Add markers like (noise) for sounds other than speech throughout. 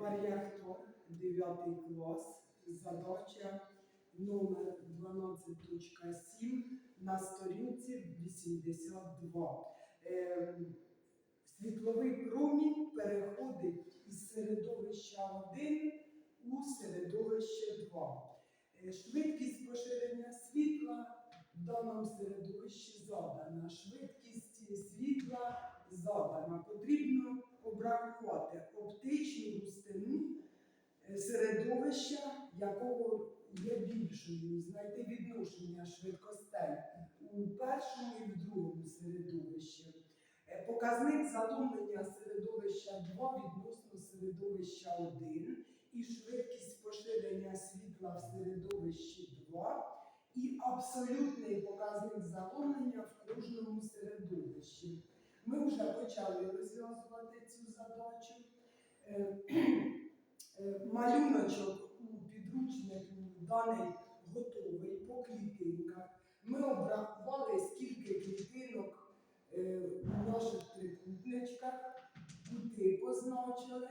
Варіактор, 9 клас, задача номер 12.7 на сторінці 82. Ем, Світловий промінь переходить із середовища 1 у середовище 2. Е, Швидкість поширення світла в даному середовищі задана. Швидкість світла задана. Потрібно обрахувати оптичну густину е, середовища, якого є більшою, знайти відношення швидкостей у першому і в другому середовищі. Е, Показник заломлення середовища 2 відносно середовища 1 і швидкість поширення світла в середовищі 2 і абсолютний показник заломлення в вже почали розв'язувати цю задачу. Е, е, Малюночок у підручнику даний готовий по клітинках. Ми обрахували, скільки клітинок е, у наших трикутничках, кути позначили.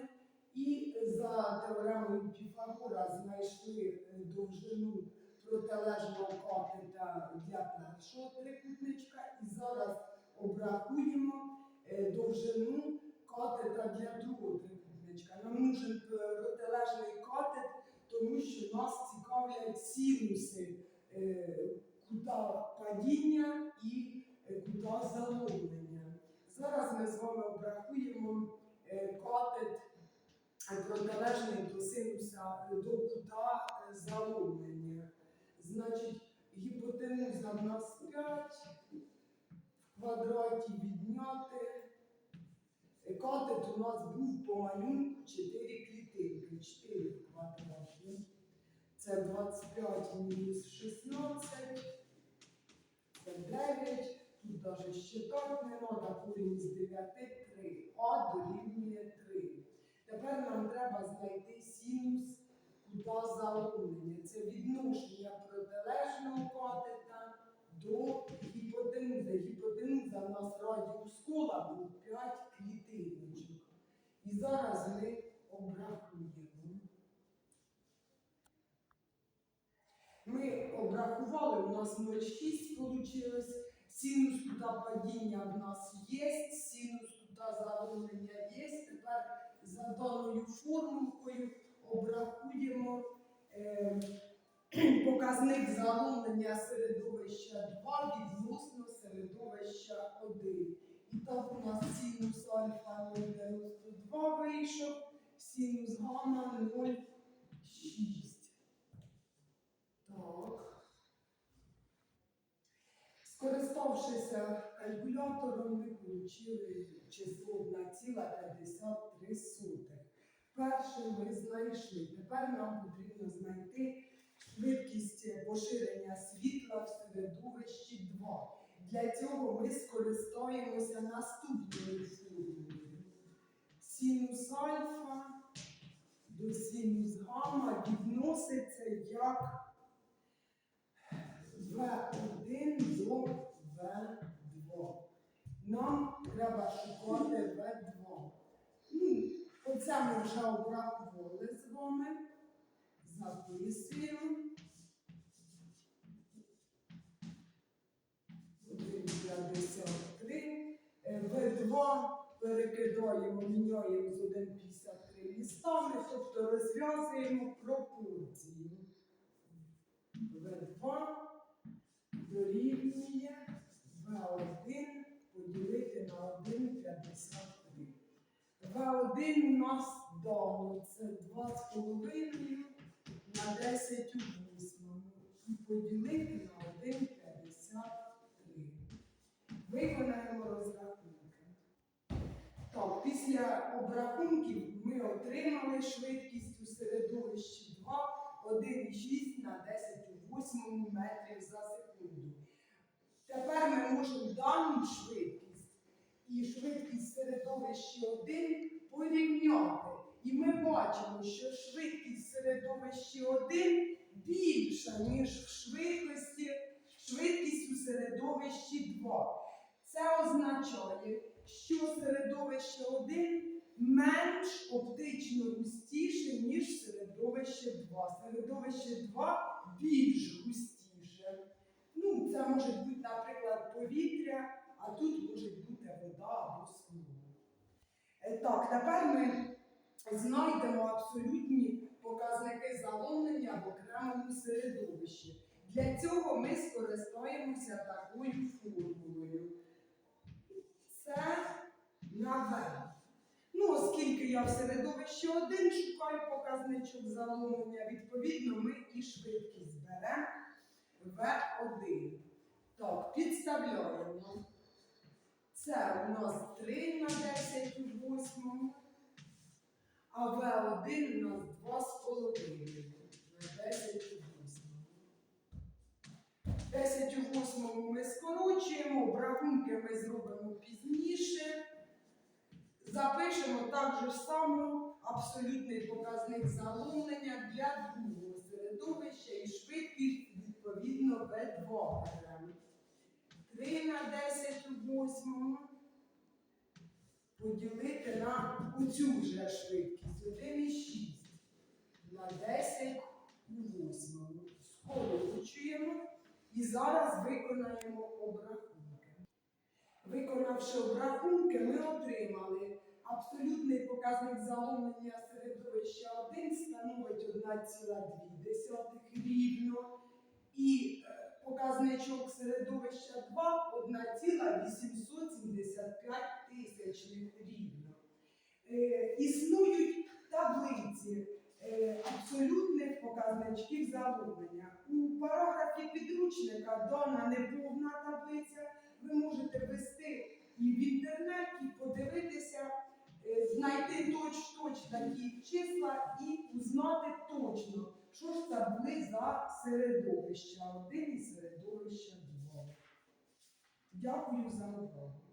І за теоремою Піфагора знайшли довжину протилежного катета для першого трикутничка. І зараз обрахуємо другого трикутничка. Нам нужен е, протилежний катет, тому що нас цікавлять синуси е, кута падіння і е, кута заломлення. Зараз ми з вами обрахуємо е, протилежний до синуса до кута заломлення. Значить, гіпотенуза в нас 5, в квадраті відняти. Катет у нас був по малюнку 4 клітинки, 4 в квадраті. Це 25 мінус 16, це 9. Тут навіть щитати не треба, корінь з 9 3. А дорівнює 3. Тепер нам треба знайти синус кута заломлення. Це відношення протилежного катета до гіпотенузи. Гіпотенуза в нас радіус кола був 5 клітиночок. І зараз ми обрахуємо. Ми обрахували, у нас 0,6 вийшло. Синус кута падіння в нас є, синус кута заломлення є. Тепер за даною формулкою обрахуємо е, (clears throat) показник заломлення середовища 2 відносно середовища 1. І так у нас синус альфа 0,92 вийшов, синус гамма 0,6. Так. Скориставшися калькулятором, ми отримали число 1,53. Перше ми знайшли. Тепер нам потрібно знайти швидкість поширення світла в середовищі 2. Для цього ми скористаємося наступною. Синус альфа до синус гамма відноситься як В1 до В2. Нам треба шукати В2. Ну, оце ми вже обрахували з вами. Записуємо. Міняємо з 1,53 містами, тобто розв'язуємо пропорцію. В2 дорівнює В1 поділити на 1,53. В1 у нас дано це 2,5 на 10 у 8 і поділити на 1,53. Виконаємо розрахунки. Так, після обрахунків ми отримали швидкість у середовищі 2 1,6 на 10 у 8 метрів за секунду. Тепер ми можемо дану швидкість і швидкість середовища 1 порівняти. І ми бачимо, що швидкість середовища 1 більша, ніж в швидкості, швидкість у середовищі 2. Це означає, що середовище 1 менш оптично густі Середовище 2 Середовище 2 більш густіше. Ну, це може бути, наприклад, повітря, а тут може бути вода або смуга. Е, Так, тепер ми знайдемо абсолютні показники заломлення в окремому середовищі. Для цього ми скористаємося такою формулою. Це наверх. Ну, оскільки я в середовищі 1 шукаю показничок заломлення, відповідно, ми і швидкість беремо В1. Так, підставляємо. Це у нас 3 на 10 у 8, а В1 у нас 2,5 на 10 у 8. 10 у 8 ми скорочуємо, обрахунки ми зробимо пізніше. Запишемо так же само абсолютний показник заломлення для другого середовища і швидкість відповідно В2 беремо. 3 на 10 у 8 поділити на оцю вже швидкість 1,6 на 10 у 8. Скорочуємо і зараз виконаємо обрахунки. Виконавши обрахунки, ми отримали абсолютний показник заломлення середовища 1 становить 1,2 рівно і е, показничок середовища 2 1,875 тисячних рівно. Е, Існують таблиці е, абсолютних показничків заломлення. У параграфі підручника дана неповна таблиця. Ви можете ввести і в інтернеті, подивитися, знайти точ-точ такі числа і узнати точно, що ж це були за середовища 1 і середовища 2. Дякую за увагу.